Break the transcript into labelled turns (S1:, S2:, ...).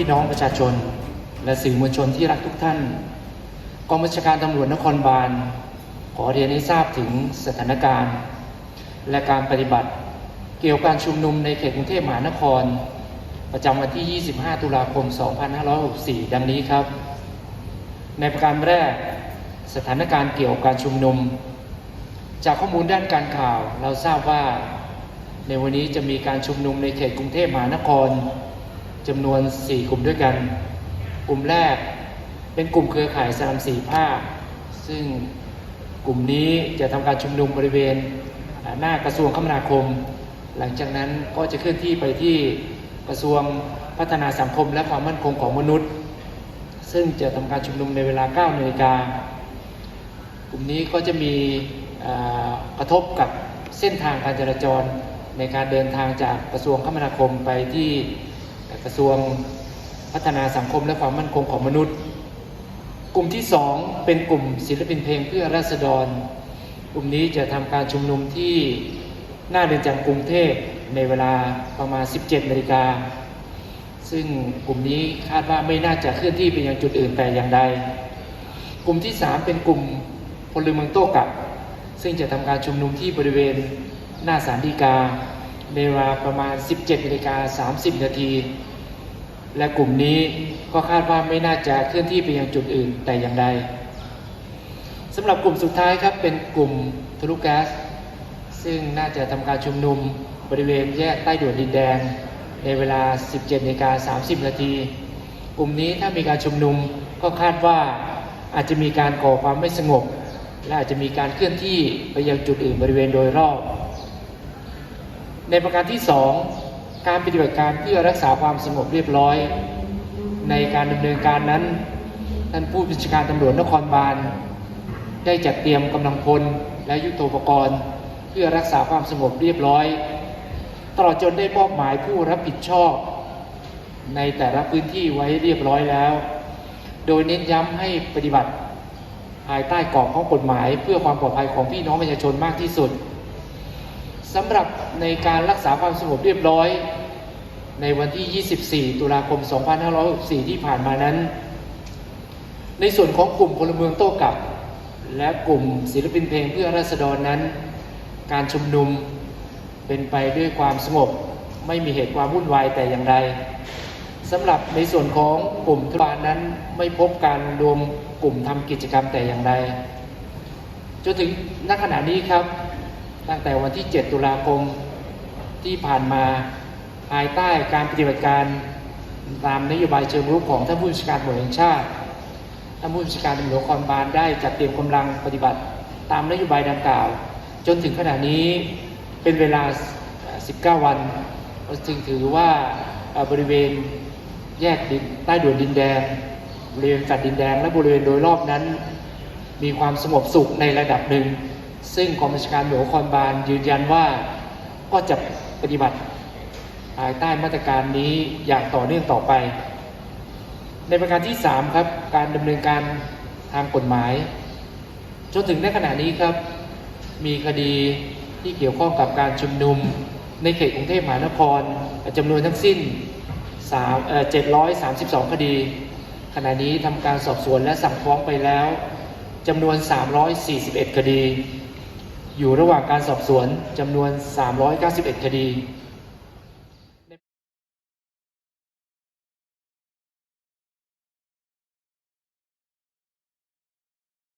S1: พี่น้องประชาชน และสื่อมวลชนที่รักทุกท่านกองบัญชาการตำรวจนครบาลขอเรียนให้ทราบถึงสถานการณ์ และการปฏิบัติเกี่ยวกับการชุมนุมในเขตกรุงเทพมหานคร ประจำวันที่ 25 ตุลาคม 2564 ดังนี้ครับ ในประการแรก สถานการณ์เกี่ยวกับการชุมนุม จากข้อมูลด้านการข่าวเราทราบว่า ในวันนี้จะมีการชุมนุมในเขตกรุงเทพมหานคร จำนวน 4 กลุ่มด้วยกัน กลุ่มแรกเป็นกลุ่มเครือข่ายสามสี่ภาค ซึ่งกลุ่มนี้จะทำการชุมนุมบริเวณหน้ากระทรวงคมนาคม หลังจากนั้นก็จะเคลื่อนที่ไปที่กระทรวงพัฒนาสังคมและความมั่นคงของมนุษย์ ซึ่งจะทำการชุมนุมในเวลา9นาฬิกากลุ่มนี้ก็จะมีกระทบกับเส้นทางการจราจรในการเดินทางจากกระทรวงคมนาคมไปที่ กระทรวงพัฒนาสังคมและความมั่นคงของมนุษย์ กลุ่มที่ 2 เป็นกลุ่มศิลปินเพลงเพื่อราษฎร กลุ่มนี้จะทำการชุมนุมที่หน้าเรือนจำกรุงเทพในเวลาประมาณ 17นาฬิกาซึ่งกลุ่มนี้คาดว่าไม่น่าจะเคลื่อนที่ไปยังจุดอื่นแต่อย่างใด กลุ่มที่ 3 เป็นกลุ่มพลเมืองโต้กลับ ซึ่งจะทำการชุมนุมที่บริเวณหน้าศาลฎีกาในเวลาประมาณ 17นาฬิกา30นาที และกลุ่มนี้ก็คาดว่าไม่น่าจะเคลื่อนที่ไปยังจุดอื่นแต่อย่างใดสำหรับกลุ่มสุดท้ายครับเป็นกลุ่มทะลุกแก๊สซึ่งน่าจะทำการชุมนุมบริเวณแยกใต้ด่วนดินแดง ในเวลา 17นาฬิกา30 นาที กลุ่มนี้ถ้ามีการชุมนุมก็คาดว่าอาจจะมีการก่อความไม่สงบ และอาจจะมีการเคลื่อนที่ไปยังจุดอื่นบริเวณโดยรอบ ในประการที่ 2 การปฏิบัติการเพื่อรักษาความสงบเรียบร้อย ในการดำเนินการนั้น ท่านผู้บัญชาการตำรวจนครบาลได้จัดเตรียมกำลังพลและยุทโธปกรณ์ เพื่อรักษาความสงบเรียบร้อย ตลอดจนได้มอบหมายผู้รับผิดชอบ ในแต่ละพื้นที่ไว้เรียบร้อยแล้ว โดยเน้นย้ำให้ปฏิบัติภายใต้กรอบของกฎหมาย เพื่อความปลอดภัยของพี่น้องประชาชนมากที่สุด สำหรับในการรักษาความสงบเรียบร้อย ในวันที่ 24 ตุลาคม 2564 ที่ผ่านมานั้น ในส่วนของกลุ่มพลเมืองโต้กลับ และกลุ่มศิลปินเพลงเพื่อราษฎรนั้น การชุมนุมเป็นไปด้วยความสงบ ไม่มีเหตุความวุ่นวายแต่อย่างใดสำหรับในส่วนของกลุ่มทุบานนั้นไม่พบการรวมกลุ่มทำกิจกรรมแต่อย่างใดจนถึงณขณะนี้ครับ ตั้งแต่วันที่ 7 ตุลาคมที่ผ่านมาภายใต้การปฏิบัติการตามนโยบายเชิงรุกของท่านผู้บัญชาการตำรวจแห่งชาติท่านผู้บัญชาการตำรวจนครบาลได้จัดเตรียมกำลังปฏิบัติตามนโยบายดังกล่าว จนถึงขณะนี้เป็นเวลา 19 วันจึงถือว่าบริเวณแยกดินใต้ด่วนดินแดงบริเวณแฟลตดินแดงและบริเวณโดยรอบนั้น มีความสงบสุขในระดับหนึ่ง ซึ่งกองบัญชาการตำรวจนครบาลยืนยันว่าก็จะปฏิบัติภายใต้มาตรการนี้อย่างต่อเนื่องต่อไป ในประการที่ 3 ครับ การดำเนินการทางกฎหมาย จนถึงในขณะนี้ครับ มีคดีที่เกี่ยวข้องกับการชุมนุมในเขตกรุงเทพมหานครจำนวนทั้งสิ้น3เอ่อ732 คดี ขณะนี้ทำการสอบสวนและสั่งฟ้องไปแล้วจำนวน 341 คดี อยู่ระหว่างการสอบสวนจำนวน 391 คดี